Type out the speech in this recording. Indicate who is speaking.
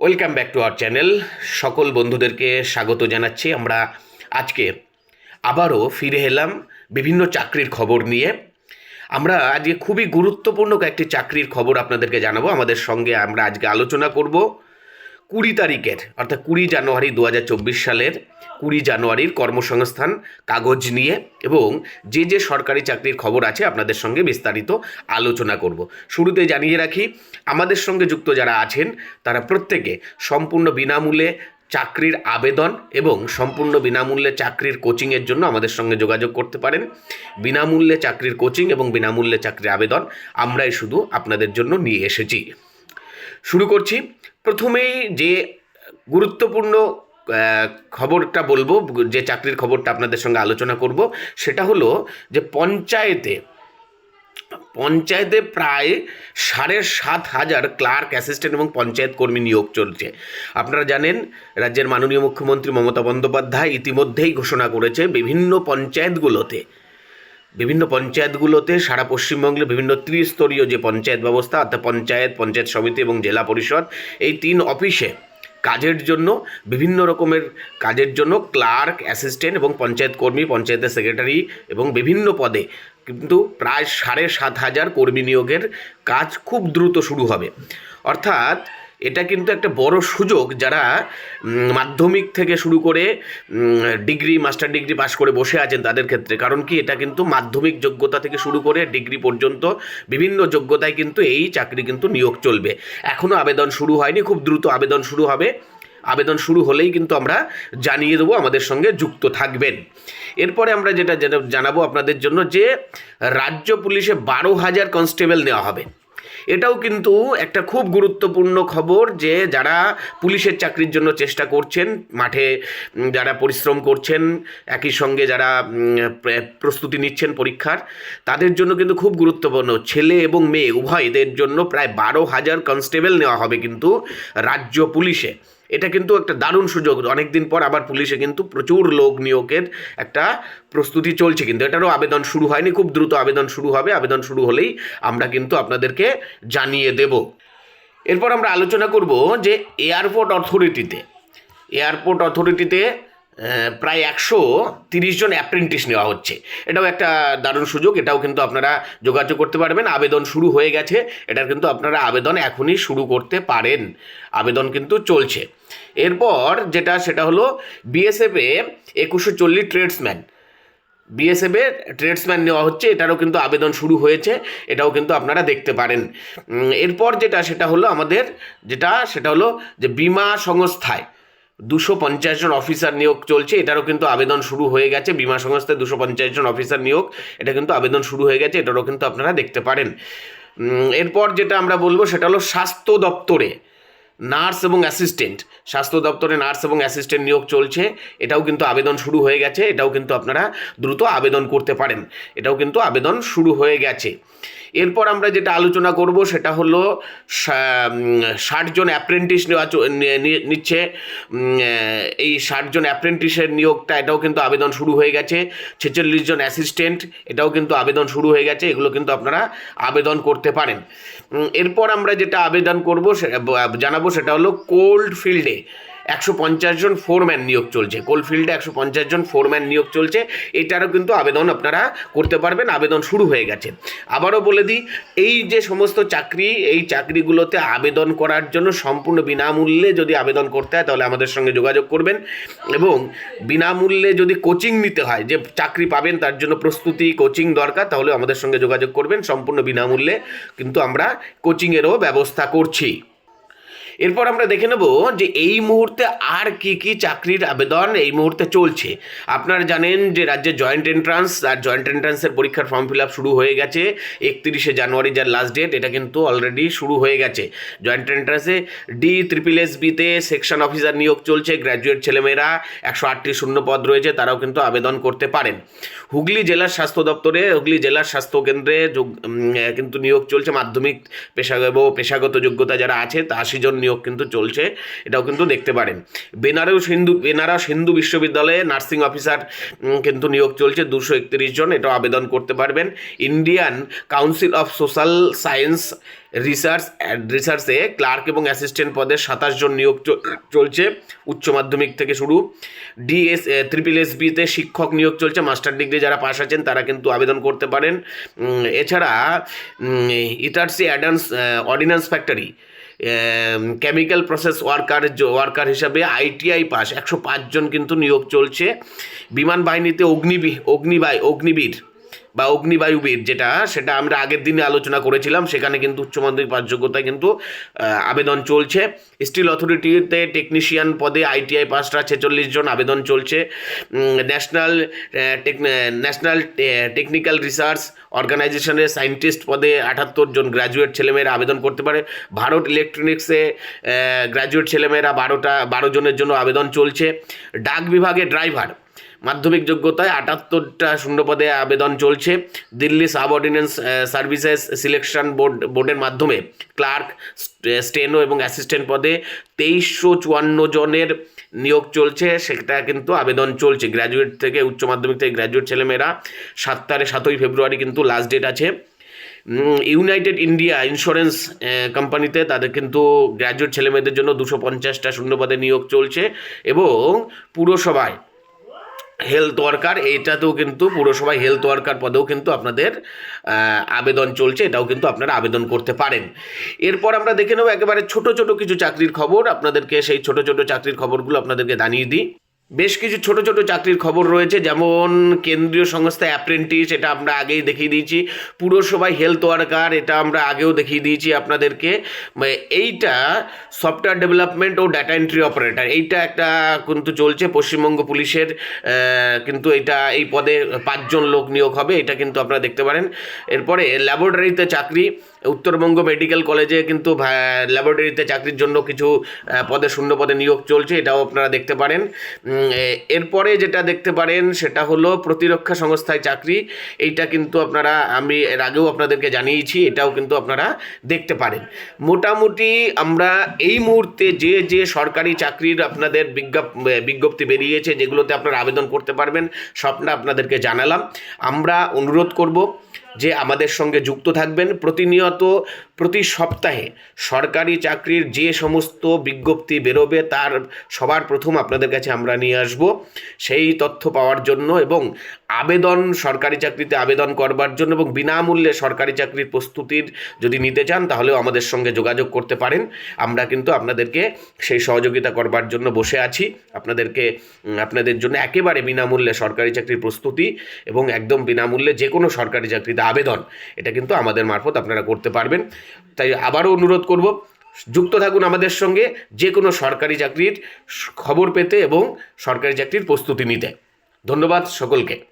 Speaker 1: Welcome back to our channel. সকল বন্ধুদেরকে স্বাগত জানাচ্ছি। আমরা আজকে আবারও ফিরে এলাম বিভিন্ন চাকরির খবর নিয়ে। আমরা আজকে খুবই গুরুত্বপূর্ণ কয়েকটি চাকরির খবর আপনাদেরকে জানাব। আমাদের সঙ্গে আমরা আজকে আলোচনা করব। কুড়ি তারিখের, অর্থাৎ কুড়ি জানুয়ারি দু হাজার চব্বিশ সালের কুড়ি জানুয়ারির কর্মসংস্থান কাগজ নিয়ে এবং যে যে সরকারি চাকরির খবর আছে আপনাদের সঙ্গে বিস্তারিত আলোচনা করব। শুরুতে জানিয়ে রাখি, আমাদের সঙ্গে যুক্ত যারা আছেন, তারা প্রত্যেকে সম্পূর্ণ বিনামূল্যে চাকরির আবেদন এবং সম্পূর্ণ বিনামূল্যে চাকরির কোচিংয়ের জন্য আমাদের সঙ্গে যোগাযোগ করতে পারেন। বিনামূল্যে চাকরির কোচিং এবং বিনামূল্যে চাকরির আবেদন আমরাই শুধু আপনাদের জন্য নিয়ে এসেছি। শুরু করছি প্রথমেই যে গুরুত্বপূর্ণ খবরটা বলব, যে চাকরির খবরটা আপনাদের সঙ্গে আলোচনা করব, সেটা হলো যে পঞ্চায়েতে পঞ্চায়েতে প্রায় সাড়ে সাত হাজার ক্লার্ক, অ্যাসিস্ট্যান্ট এবং পঞ্চায়েত কর্মী নিয়োগ চলছে। আপনারা জানেন, রাজ্যের মাননীয় মুখ্যমন্ত্রী মমতা বন্দ্যোপাধ্যায় ইতিমধ্যেই ঘোষণা করেছে বিভিন্ন পঞ্চায়েতগুলোতে বিভিন্ন পঞ্চায়েতগুলোতে, সারা পশ্চিমবঙ্গে বিভিন্ন ত্রিস্তরীয় যে পঞ্চায়েত ব্যবস্থা, অর্থাৎ পঞ্চায়েত পঞ্চায়েত সমিতি এবং জেলা পরিষদ, এই তিন অফিসে কাজের জন্য, বিভিন্ন রকমের কাজের জন্য ক্লার্ক, অ্যাসিস্ট্যান্ট এবং পঞ্চায়েত কর্মী, পঞ্চায়েতের সেক্রেটারি এবং বিভিন্ন পদে কিন্তু প্রায় সাড়ে সাত হাজার কর্মী নিয়োগের কাজ খুব দ্রুত শুরু হবে। অর্থাৎ এটা কিন্তু একটা বড় সুযোগ যারা মাধ্যমিক থেকে শুরু করে ডিগ্রি, মাস্টার ডিগ্রি পাশ করে বসে আছেন তাদের ক্ষেত্রে। কারণ কি, এটা কিন্তু মাধ্যমিক যোগ্যতা থেকে শুরু করে ডিগ্রি পর্যন্ত বিভিন্ন যোগ্যতায় কিন্তু এই চাকরি কিন্তু নিয়োগ চলবে। এখনও আবেদন শুরু হয়নি, খুব দ্রুত আবেদন শুরু হবে। আবেদন শুরু হলেই কিন্তু আমরা জানিয়ে দেবো আমাদের সঙ্গে যুক্ত থাকবেন। এরপরে আমরা যেটা জানাব আপনাদের জন্য যে, রাজ্য পুলিশে বারো হাজার কনস্টেবল নেওয়া হবে। এটাও কিন্তু একটা খুব গুরুত্বপূর্ণ খবর যে যারা পুলিশের চাকরির জন্য চেষ্টা করছেন, মাঠে যারা পরিশ্রম করছেন, একই সঙ্গে যারা প্রস্তুতি নিচ্ছেন পরীক্ষার, তাদের জন্য কিন্তু খুব গুরুত্বপূর্ণ। ছেলে এবং মেয়ে উভয়দের জন্য প্রায় বারো হাজার কনস্টেবল নেওয়া হবে কিন্তু রাজ্য পুলিশে। এটা কিন্তু একটা দারুণ সুযোগ। অনেক দিন পর আবার পুলিশে কিন্তু প্রচুর লোক নিয়োগের একটা প্রস্তুতি চলছে। কিন্তু এটারও আবেদন শুরু হয়নি, খুব দ্রুত আবেদন শুরু হবে। আবেদন শুরু হলেই আমরা কিন্তু আপনাদেরকে জানিয়ে দেব। এরপর আমরা আলোচনা করব যে এয়ারপোর্ট অথরিটিতে এয়ারপোর্ট অথরিটিতে প্রায় একশো তিরিশ জন অ্যাপ্রেন্টিস নেওয়া হচ্ছে। এটাও একটা দারুণ সুযোগ, এটাও কিন্তু আপনারা যোগাযোগ করতে পারবেন। আবেদন শুরু হয়ে গেছে, এটার কিন্তু আপনারা আবেদন এখনই শুরু করতে পারেন। আবেদন কিন্তু চলছে। এরপর যেটা, সেটা হলো বিএসএফে একুশো চল্লিশ ট্রেডসম্যান বিএসএফে ট্রেডসম্যান নেওয়া হচ্ছে, এটারও কিন্তু আবেদন শুরু হয়েছে, এটাও কিন্তু আপনারা দেখতে পারেন। এরপর যেটা, সেটা হলো আমাদের, যেটা, সেটা হলো যে বিমা সংস্থায়। দুশো পঞ্চাশ জন অফিসার নিয়োগ চলছে, এটারও কিন্তু আবেদন শুরু হয়ে গেছে। বিমা সংস্থায় দুশো পঞ্চাশ জন অফিসার নিয়োগ, এটা কিন্তু আবেদন শুরু হয়ে গেছে, এটারও কিন্তু আপনারা দেখতে পারেন। এরপর যেটা আমরা বলব, সেটা হলো স্বাস্থ্য দপ্তরে নার্স এবং অ্যাসিস্ট্যান্ট। স্বাস্থ্য দপ্তরে নার্স এবং অ্যাসিস্ট্যান্ট নিয়োগ চলছে, এটাও কিন্তু আবেদন শুরু হয়ে গেছে, এটাও কিন্তু আপনারা দ্রুত আবেদন করতে পারেন। এটাও কিন্তু আবেদন শুরু হয়ে গেছে। এরপর আমরা যেটা আলোচনা করব সেটা হলো ষাটজন অ্যাপ্রেন্টিস নেওয়া নিচ্ছে। এই ষাটজন অ্যাপ্রেন্টিসের নিয়োগটা, এটাও কিন্তু আবেদন শুরু হয়ে গেছে। ছেচল্লিশ জন অ্যাসিস্ট্যান্ট এটাও কিন্তু আবেদন শুরু হয়ে গেছে। এগুলো কিন্তু আপনারা আবেদন করতে পারেন। এরপর আমরা যেটা আবেদন করব জানাব সেটা হলো কোল্ড ফিল্ডে একশো পঞ্চাশ জন ফোরম্যান নিয়োগ চলছে। কোল্ড ফিল্ডে একশো পঞ্চাশ জন ফোরম্যান নিয়োগ চলছে। এটারও কিন্তু আবেদন আপনারা করতে পারবেন। আবেদন শুরু হয়ে গেছে। আবারও বলে দিই, এই যে সমস্ত চাকরি, এই চাকরিগুলোতে আবেদন করার জন্য সম্পূর্ণ বিনামূল্যে যদি আবেদন করতে হয়, তাহলে আমাদের সঙ্গে যোগাযোগ করবেন। এবং বিনামূল্যে যদি কোচিং নিতে হয়, যে চাকরি পাবেন, তার জন্য প্রস্তুতি কোচিং দরকার তাহলে আমাদের সঙ্গে যোগাযোগ করবেন। সম্পূর্ণ বিনামূল্যে কিন্তু আমরা কোচিংয়েরও ব্যবস্থা করছি। এরপর আমরা দেখে নেব যে এই মুহূর্তে আর কি কি চাকরির আবেদন এই মুহূর্তে চলছে। আপনারা জানেন যে রাজ্যে জয়েন্ট এন্ট্রান্স আর জয়েন্ট এন্ট্রান্সের পরীক্ষার ফর্ম ফিল আপ শুরু হয়ে গেছে। একত্রিশে জানুয়ারি যার লাস্ট ডেট এটা কিন্তু অলরেডি শুরু হয়ে গেছে। জয়েন্ট এন্ট্রান্সে ডি ট্রিপল এস বিতে সেকশন অফিসার নিয়োগ চলছে গ্র্যাজুয়েট ছেলেমেয়েরা একশো আটটি শূন্য পদ রয়েছে, তারাও কিন্তু আবেদন করতে পারেন। হুগলি জেলার স্বাস্থ্য দপ্তরে, হুগলি জেলার স্বাস্থ্য কেন্দ্রে যোগ- কিন্তু নিয়োগ চলছে। মাধ্যমিক পেশাগত পেশাগত যোগ্যতা যারা আছে, তা আশি জন নিয়োগ কিন্তু চলছে, এটাও কিন্তু দেখতে পারেন। বেনারস হিন্দু বেনারস হিন্দু বিশ্ববিদ্যালয়ে নার্সিং অফিসার কিন্তু নিয়োগ চলছে দুশো একত্রিশ জন, এটাও আবেদন করতে পারবেন। Indian council of social science research রিসার্চে clerk এবং অ্যাসিস্ট্যান্ট পদে সাতাশ জন নিয়োগ চলছে, উচ্চ মাধ্যমিক থেকে শুরু। ডিএস ট্রিপল এস বিতে শিক্ষক নিয়োগ চলছে, মাস্টার ডিগ্রি যারা পাশ আছেন তারা কিন্তু আবেদন করতে পারেন। এছাড়া Itarsi অ্যাডান্স ordnance factory chemical process worker worker হিসাবে আইটিআই পাস একশো পাঁচজন কিন্তু নিয়োগ চলছে। বিমান বাহিনীতে অগ্নিবি, অগ্নিবাই, অগ্নিবীর। বা অগ্নিবায়ুবীর যেটা, সেটা আমরা আগের দিনে আলোচনা করেছিলাম, সেখানে কিন্তু উচ্চ মাধ্যমিক পাস যোগ্যতায় কিন্তু আবেদন চলছে। স্টিল অথরিটিতে টেকনিশিয়ান পদে আইটিআই পাসটা ছেচল্লিশ জন আবেদন চলছে। ন্যাশনাল ন্যাশনাল টেকনিক্যাল রিসার্চ অর্গানাইজেশনের সায়েন্টিস্ট পদে আটাত্তর জন গ্র্যাজুয়েট ছেলেমেয়েরা আবেদন করতে পারে। ভারত ইলেকট্রনিক্সে গ্র্যাজুয়েট ছেলেমেয়েরা বারোটা, বারো জনের জন্য আবেদন চলছে। ডাক বিভাগে ড্রাইভার মাধ্যমিক যোগ্যতায় আটাত্তরটা শূন্যপদে আবেদন চলছে Delhi sub ordnance services selection board বোর্ডের মাধ্যমে। ক্লার্ক স্টেনো এবং অ্যাসিস্ট্যান্ট পদে তেইশশো চুয়ান্ন জনের নিয়োগ চলছে, সেটা কিন্তু আবেদন চলছে। গ্র্যাজুয়েট থেকে উচ্চ মাধ্যমিক থেকে গ্র্যাজুয়েট ছেলেমেয়েরা সাত তারিখ, সাতই ফেব্রুয়ারি কিন্তু লাস্ট ডেট আছে। ইউনাইটেড ইন্ডিয়া ইন্স্যুরেন্স কোম্পানিতে তাদের কিন্তু গ্র্যাজুয়েট ছেলেমেয়েদের জন্য দুশো পঞ্চাশটা শূন্যপদে নিয়োগ চলছে এবং পুরসভায় হেলথ ওয়ার্কার এইটাতেও কিন্তু পুরসভায় হেলথ ওয়ার্কার পদেও কিন্তু আপনাদের আবেদন চলছে, এটাও কিন্তু আপনারা আবেদন করতে পারেন। এরপর আমরা দেখে নেব একেবারে ছোট ছোট কিছু চাকরির খবর। আপনাদেরকে সেই ছোট ছোট চাকরির খবরগুলো আপনাদেরকে জানিয়ে দিই। বেশ কিছু ছোট ছোট চাকরির খবর রয়েছে, যেমন কেন্দ্রীয় সংস্থা অ্যাপ্রেন্টিস, এটা আমরা আগেই দেখিয়ে দিয়েছি। পুরসভায় হেলথ ওয়ার্কার, এটা আমরা আগেও দেখিয়ে দিয়েছি আপনাদেরকে। মানে এইটা সফটওয়্যার ডেভেলপমেন্ট ও ডাটা এন্ট্রি অপারেটর, এইটা একটা কিন্তু চলছে পশ্চিমবঙ্গ পুলিশের কিন্তু এটা এই পদে পাঁচজন লোক নিয়োগ হবে, এটা কিন্তু আপনারা দেখতে পারেন। এরপরে ল্যাবরেটরিতে চাকরি উত্তরবঙ্গ মেডিকেল কলেজে কিন্তু ল্যাবরেটরিতে চাকরির জন্য কিছু পদে শূন্য পদে নিয়োগ চলছে, এটাও আপনারা দেখতে পারেন। এরপরে যেটা দেখতে পারেন, সেটা হলো প্রতিরক্ষা সংস্থায় চাকরি। এইটা কিন্তু আপনারা, আমি এর আগেও আপনাদেরকে জানিয়েছি, এটাও কিন্তু আপনারা দেখতে পারেন। মোটামুটি আমরা এই মুহূর্তে যে যে সরকারি চাকরির আপনাদের বিজ্ঞাপ বিজ্ঞপ্তি বেরিয়েছে, যেগুলোতে আপনারা আবেদন করতে পারবেন সবটা আপনাদেরকে জানালাম। আমরা অনুরোধ করব যে আমাদের সঙ্গে যুক্ত থাকবেন, প্রতিনিয়ত প্রতি সপ্তাহে সরকারি চাকরির যে সমস্ত বিজ্ঞপ্তি বেরোবে, তার সবার প্রথম আপনাদের কাছে আমরা নিয়ে আসব। সেই তথ্য পাওয়ার জন্য এবং আবেদন, সরকারি চাকরিতে আবেদন করবার জন্য এবং বিনামূল্যে সরকারি চাকরির প্রস্তুতির যদি নিতে চান, তাহলেও আমাদের সঙ্গে যোগাযোগ করতে পারেন। আমরা কিন্তু আপনাদেরকে সেই সহযোগিতা করবার জন্য বসে আছি। আপনাদেরকে আপনাদের জন্য একেবারে বিনামূল্যে সরকারি চাকরির প্রস্তুতি এবং একদম বিনামূল্যে যে কোনো সরকারি চাকরিতে আবেদন, এটা কিন্তু আমাদের মারফত আপনারা করতে পারবেন। তাই আবারও অনুরোধ করব, যুক্ত থাকুন আমাদের সঙ্গে যে কোনো সরকারি চাকরির খবর পেতে এবং সরকারি চাকরির প্রস্তুতি নিতে। ধন্যবাদ সকলকে।